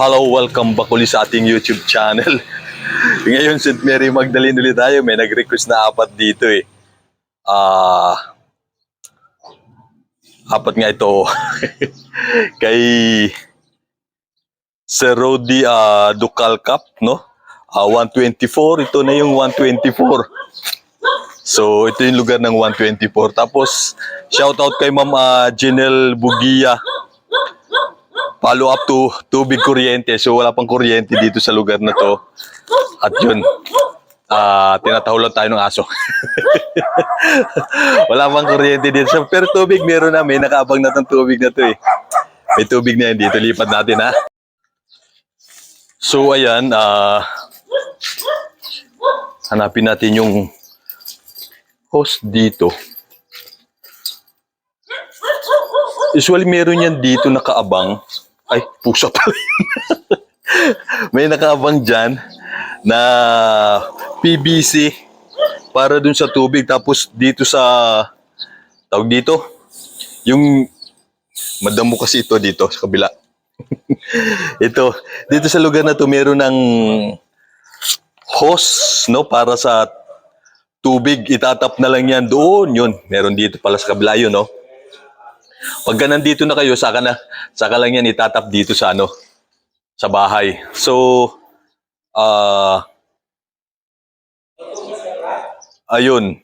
Hello, welcome back ulit sa ating YouTube channel. Ngayon, St. Mary Magdalene ulit tayo. May nag-request na apat dito eh. Ah... apat nga ito. Kay Sir Rodi ah, Ducal Cup, no? Ah, 124. Ito na yung 124. So, ito yung lugar ng 124. Tapos, shout out kay Ma'am ah, Janelle Bugia follow up to tubig kuryente. So wala pang kuryente dito sa lugar na to. At yun, ah tinatahulan tayo ng aso. wala pang kuryente dito. So, pero tubig meron na. May nakaabang na tong tubig na to eh. May tubig na yan dito. Lipat natin ha. So ayan, ah hanapin natin yung host dito. Usually meron yan dito nakaabang. Ay, pusa pala. May nakaabang dyan na PVC para dun sa tubig. Tapos dito sa, tawag dito, yung, madamo kasi ito dito sa kabila. ito, dito sa lugar na to meron ng hose, no, para sa tubig. Itatap na lang yan doon. Yun, meron dito pala sa kabila yun, no. Pagka nandito na kayo, saka na, saka lang yan itatap dito sa ano, sa bahay. So, ah, ayun.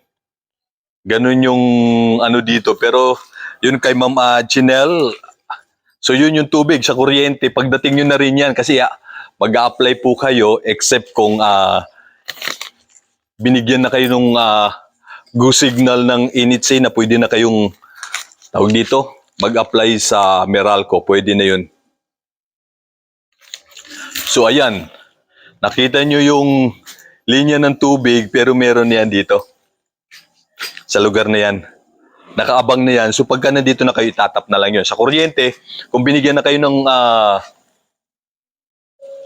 Ganun yung ano dito. Pero, yun kay Ma'am ah, Chinel, so yun yung tubig sa kuryente. Pagdating nyo na rin yan, kasi ah, mag-a-apply po kayo, except kung ah, binigyan na kayo ng ah, go signal ng initsay na pwede na kayong tawag dito, mag-apply sa Meralco, pwede na yun. So ayan, nakita nyo yung linya ng tubig pero meron yan dito. Sa lugar na yan. Nakaabang na yan. So pagka nandito na kayo, itatap na lang yun. Sa kuryente, kung binigyan na kayo ng ah,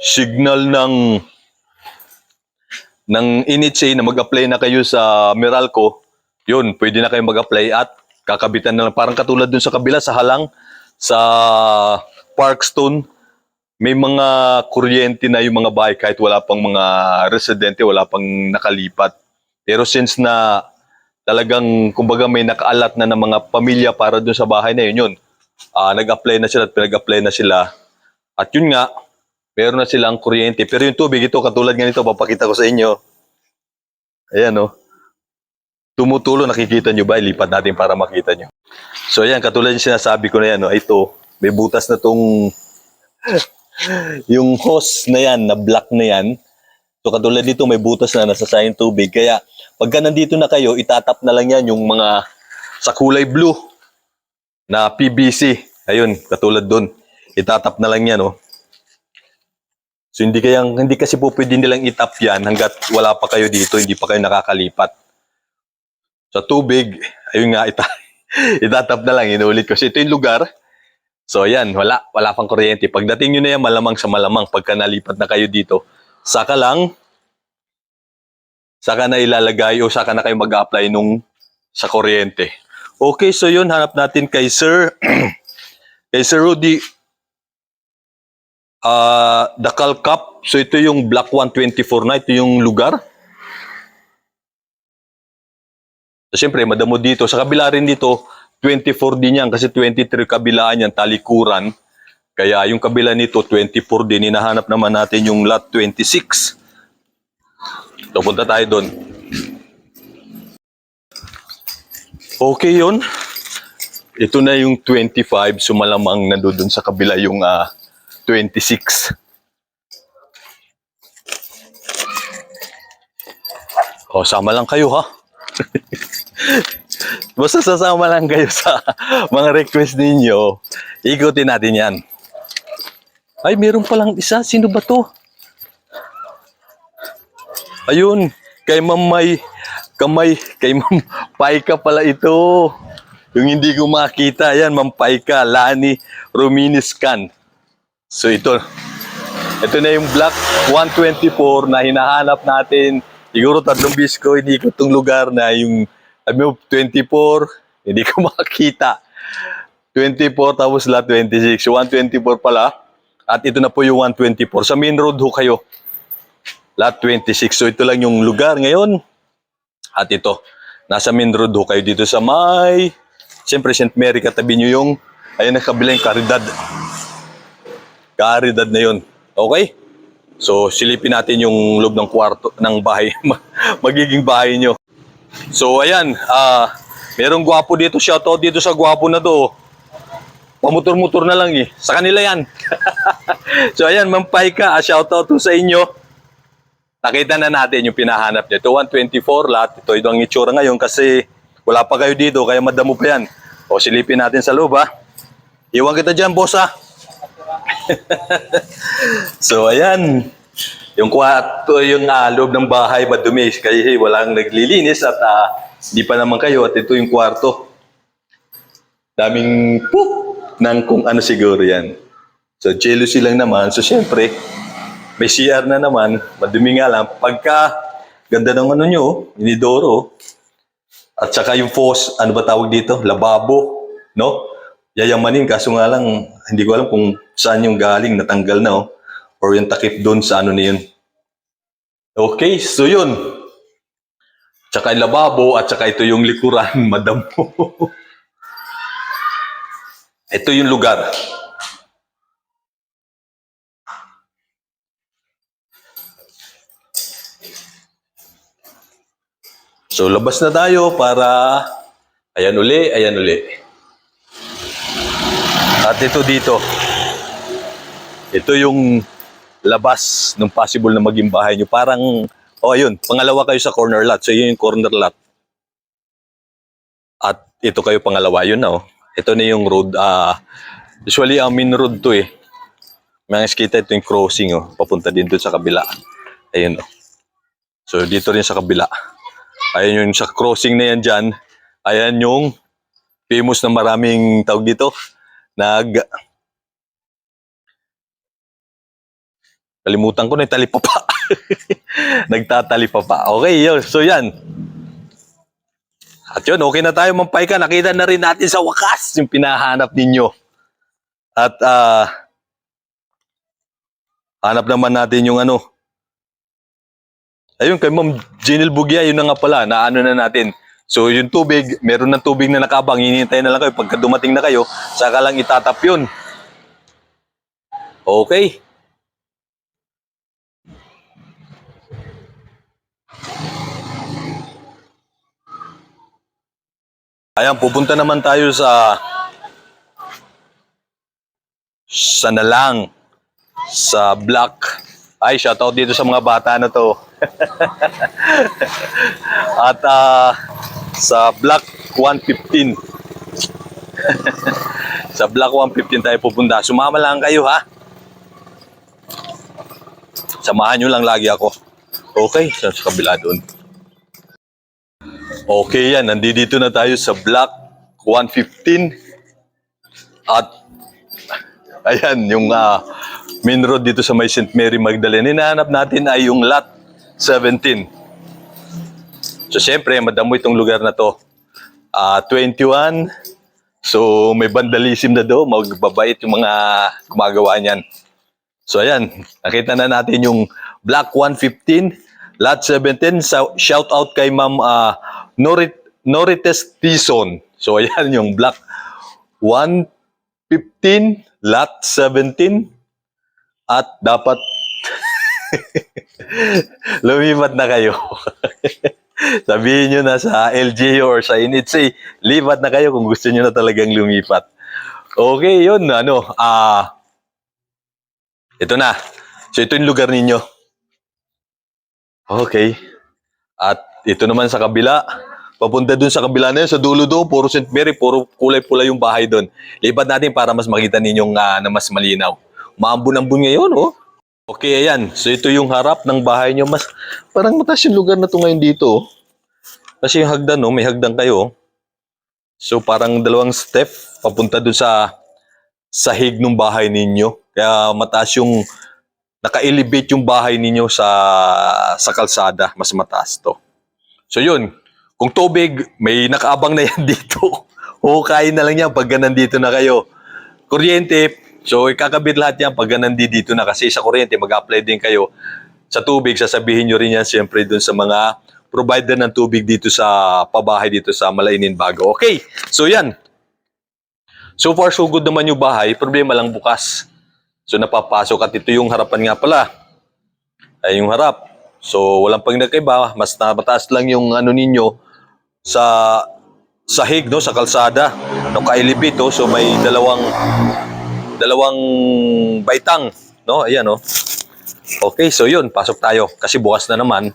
signal ng ng initsay na mag-apply na kayo sa Meralco, yun, pwede na kayo mag-apply at kakabitan na lang. Parang katulad dun sa kabila, sa halang, sa Parkstone, may mga kuryente na yung mga bahay kahit wala pang mga residente, wala pang nakalipat. Pero since na talagang, kumbaga may nakaalat na ng mga pamilya para dun sa bahay na yun, yun, ah, nag-apply na sila at pinag-apply na sila. At yun nga, meron na silang kuryente. Pero yung tubig, ito, katulad nga nito, papakita ko sa inyo. Ayan, oh tumutulo, nakikita nyo ba? Ilipat natin para makita nyo. So ayan, katulad yung sinasabi ko na yan, no? ito, may butas na tong yung hose na yan, na black na yan. So katulad dito, may butas na nasa sayang tubig. Kaya pagka nandito na kayo, itatap na lang yan yung mga sa kulay blue na PVC. Ayun, katulad doon. Itatap na lang yan, oh. So hindi kayang hindi kasi po pwede nilang itap yan hangga't wala pa kayo dito, hindi pa kayo nakakalipat sa tubig, ayun nga, ita, itatap na lang, inulit ko. So ito yung lugar. So ayan, wala, wala pang kuryente. Pagdating nyo na yan, malamang sa malamang, pagka nalipat na kayo dito, saka lang, saka na ilalagay o saka na kayo mag-apply nung sa kuryente. Okay, so yun, hanap natin kay Sir, kay Sir Rudy, ah, Dakal Cup. So ito yung Black 124 na, ito yung lugar. So, siyempre, madamo dito. Sa kabila rin dito, 24 din yan kasi 23 kabilaan yan, talikuran. Kaya yung kabila nito, 24 din. Hinahanap naman natin yung lot 26. So, punta tayo doon. Okay yun. Ito na yung 25. So, malamang nandoon sa kabila yung ah, 26. O, sama lang kayo ha. Basta sasama lang kayo sa mga request ninyo, ikutin natin yan. Ay, meron palang isa. Sino ba to? Ayun, kay Ma'am May, kamay, kay Ma'am Paika pala ito. Yung hindi ko makita, yan, Ma'am Paika, Lani Ruminiscan. So ito, ito na yung Black 124 na hinahanap natin. Siguro tatlong bis ko, hindi ko itong lugar na yung sabi mo, 24, hindi ko makita. 24 tapos lahat 26. So 124 pala. At ito na po yung 124. Sa main road ho kayo. Lot 26. So ito lang yung lugar ngayon. At ito, nasa main road ho kayo dito sa may... Siyempre, St. Mary, katabi nyo yung... Ayun, nakabila yung Caridad. Caridad na yun. Okay? So, silipin natin yung loob ng kwarto, ng bahay. Magiging bahay nyo. So, ayan. ah merong gwapo dito. Shoutout dito sa gwapo na to. Pamutor-mutor na lang eh. Sa kanila yan. so, ayan. Mampay ka. ah, Shoutout to sa inyo. Nakita na natin yung pinahanap niya. Ito, 124 lahat. Ito, ito ang itsura ngayon kasi wala pa kayo dito, kaya madamo pa yan. O, silipin natin sa loob, ha? Iwan kita dyan, boss, ha? so, ayan. Yung kwarto, yung ah, loob ng bahay, madumi. Kasi walang naglilinis at ah, di pa naman kayo. At ito yung kwarto. Daming poop ng kung ano siguro yan. So, jealousy lang naman. So, syempre, may CR na naman, madumi nga lang. Pagka ganda ng ano nyo, inidoro, at saka yung faucet, ano ba tawag dito? Lababo, no? Yayamanin, kaso nga lang, hindi ko alam kung saan yung galing, natanggal na, oh. Or yung takip doon sa ano na yun. Okay, so yun. Tsaka yung lababo, at saka ito yung likuran, madamo. ito yung lugar. So labas na tayo para ayan uli, ayan uli. At ito dito. Ito yung labas ng possible na maging bahay nyo. Parang, oh ayun, pangalawa kayo sa corner lot. So yun yung corner lot. At ito kayo pangalawa, yun na oh. Ito na yung road. ah usually, ang main road to eh. Mga kita ito yung crossing oh. Papunta din doon sa kabila. Ayun oh. So dito rin sa kabila. Ayan yung sa crossing na yan dyan. Ayan yung famous na maraming tawag dito. Nag... Kalimutan ko na yung talipapa. Nagtatalipapa. Okay, yun. So yan. At yun, okay na tayo mampay ka. Nakita na rin natin sa wakas yung pinahanap ninyo. At ah hanap naman natin yung ano, Ayun, kay Ma'am Jinil Bugia, yun na nga pala, naano na natin. So, yung tubig, meron ng tubig na nakabang, hinihintay na lang kayo. Pagka dumating na kayo, saka lang itatap yun. Okay. Ayan, pupunta naman tayo sa sa nalang sa Black. Ay, shoutout dito sa mga bata na to. At ah, sa Block 115. sa Block 115 tayo pupunta. Sumama lang kayo ha. Samahan nyo lang lagi ako. Okay, sa kabila doon. Okay yan, nandito na tayo sa Block 115. At ayan, yung ah, main road dito sa may St. Mary Magdalene. Hinahanap natin ay yung lot 17. So, siyempre, madamo itong lugar na to. Ah, 21. So, may vandalism na do. Magbabait yung mga gumagawa niyan. So, ayan. Nakita na natin yung Block 115, Lot 17. So, shout out kay Ma'am ah, Norit, Norites Tison. So, ayan yung Block 115, Lot 17. At dapat lumipat na kayo. Sabihin nyo na sa LGU or sa NHA, lipat na kayo kung gusto nyo na talagang lumipat. Okay, yun. Ano, ah, ito na. So, ito yung lugar ninyo. Okay. At ito naman sa kabila. Papunta dun sa kabila na yun, sa dulo doon, puro St. Mary, puro kulay-pula yung bahay doon. Lipat natin para mas makita ninyong ah, na mas malinaw. Maambun-ambun ngayon, oh. Okay, ayan. So, ito yung harap ng bahay nyo. Mas, parang mataas yung lugar na to ngayon dito. oh. Kasi yung hagdan, no? may hagdan kayo. oh. So, parang dalawang step papunta dun sa sahig ng bahay ninyo. Kaya mataas yung, naka-elevate yung bahay ninyo sa, sa kalsada. Mas mataas to. So, yun. Kung tubig, may nakaabang na yan dito. Hukayin na lang yan pag nandito na kayo. Kuryente, So, ikakabit lahat yan pag nandi dito na kasi sa kuryente, mag-apply din kayo sa tubig. Sasabihin nyo rin yan siyempre dun sa mga provider ng tubig dito sa pabahay dito sa Malainin Bago. Okay, so yan. So far, so good naman yung bahay. Problema lang bukas. So napapasok at ito yung harapan nga pala. Ay yung harap. So walang pang nagkaiba. Mas mataas lang yung ano ninyo sa sahig no sa kalsada no kailibit oh. so may dalawang dalawang baitang no ayan no okay so yun pasok tayo kasi bukas na naman.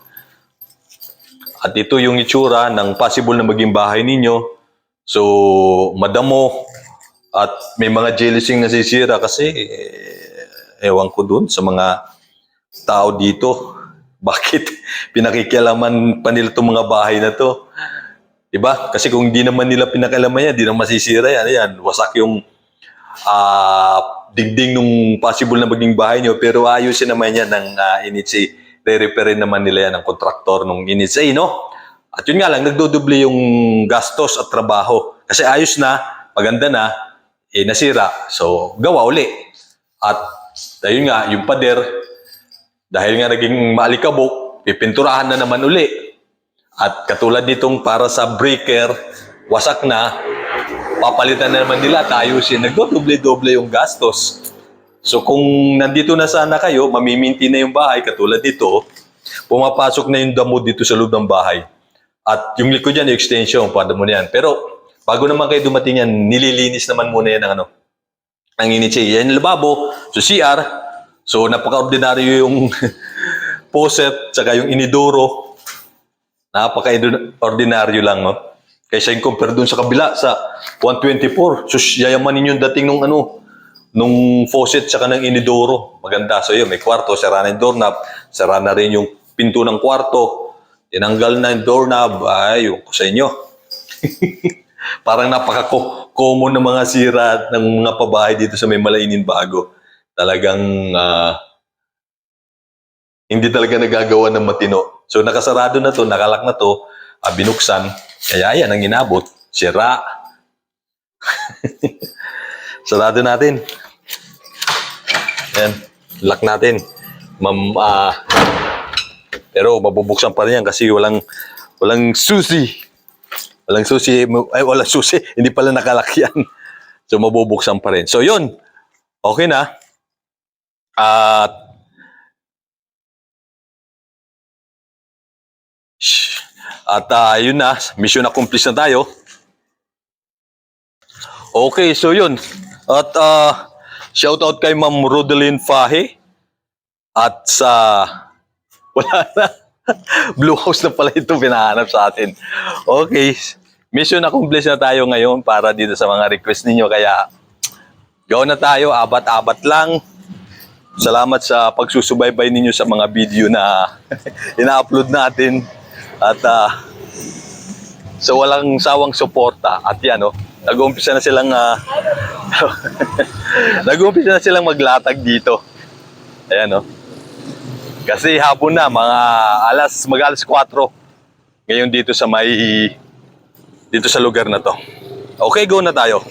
At ito yung itsura ng possible na maging bahay ninyo. So madamo at may mga jealousing nasisira kasi eh, ewan ko dun sa mga tao dito. Bakit pinakikialaman pa nila itong mga bahay na to Diba? Kasi kung hindi naman nila pinakalaman yan, di naman masisira yan. Ayan, wasak yung ah, dingding nung possible na maging bahay nyo. Pero ayusin naman yan ng uh, NHA. Re-repair naman nila yan ng kontraktor ng NHA, no? At yun nga lang, nagdodoble yung gastos at trabaho. Kasi ayos na, maganda na, eh nasira. So, gawa uli. At ayun nga, yung pader, dahil nga naging maalikabok, pipinturahan na naman uli. At katulad nitong para sa breaker, wasak na, papalitan na naman nila, tayusin. Nagdodoble-doble yung gastos. So kung nandito na sana kayo, mamiminti na yung bahay, katulad nito, pumapasok na yung damo dito sa loob ng bahay. At yung likod yan, yung extension, pwede mo na yan. Pero bago naman kayo dumating yan, nililinis naman muna yan ng ano, ang initsi. Yan yung lababo, so CR, so napaka-ordinaryo yung poset, tsaka yung inidoro, Napaka-ordinaryo lang, no? Kaysa yung compare dun sa kabila, sa 124. Sus, yayamanin yung dating nung ano, nung faucet tsaka ng inidoro. Maganda. So yun, may kwarto, sara na yung doorknob, sara na rin yung pinto ng kwarto, tinanggal na yung doorknob, ay, yung ko sa inyo. Parang napaka-common ng mga sira ng mga pabahay dito sa may malainin bago. Talagang ah, hindi talaga nagagawa ng matino. So nakasarado na to, nakalak na to, ah, binuksan. Kaya yan ang inabot. Sira. Sarado natin. Yan. Lock natin. Mam, ah, pero mabubuksan pa rin yan kasi walang walang susi. Walang susi. Ay, walang susi. Hindi pala nakalak yan. So mabubuksan pa rin. So yun. Okay na. At Shh. At ah, yun na, mission accomplished na tayo. Okay, so yun. At ah, shout out kay Ma'am Rodeline Fahe. At sa wala na. Blue House na pala ito pinahanap sa atin. Okay. Mission accomplished na tayo ngayon para dito sa mga request ninyo. Kaya, go na tayo. Abat-abat lang. Salamat sa pagsusubaybay ninyo sa mga video na ina-upload natin. At ah, sa walang sawang suporta. At yan, oh, nag-uumpisa na silang nag-uumpisa na silang maglatag dito. Ayan, oh. Kasi hapon na, mga alas, mag alas 4. Ngayon dito sa may, dito sa lugar na to. Okay, go na tayo.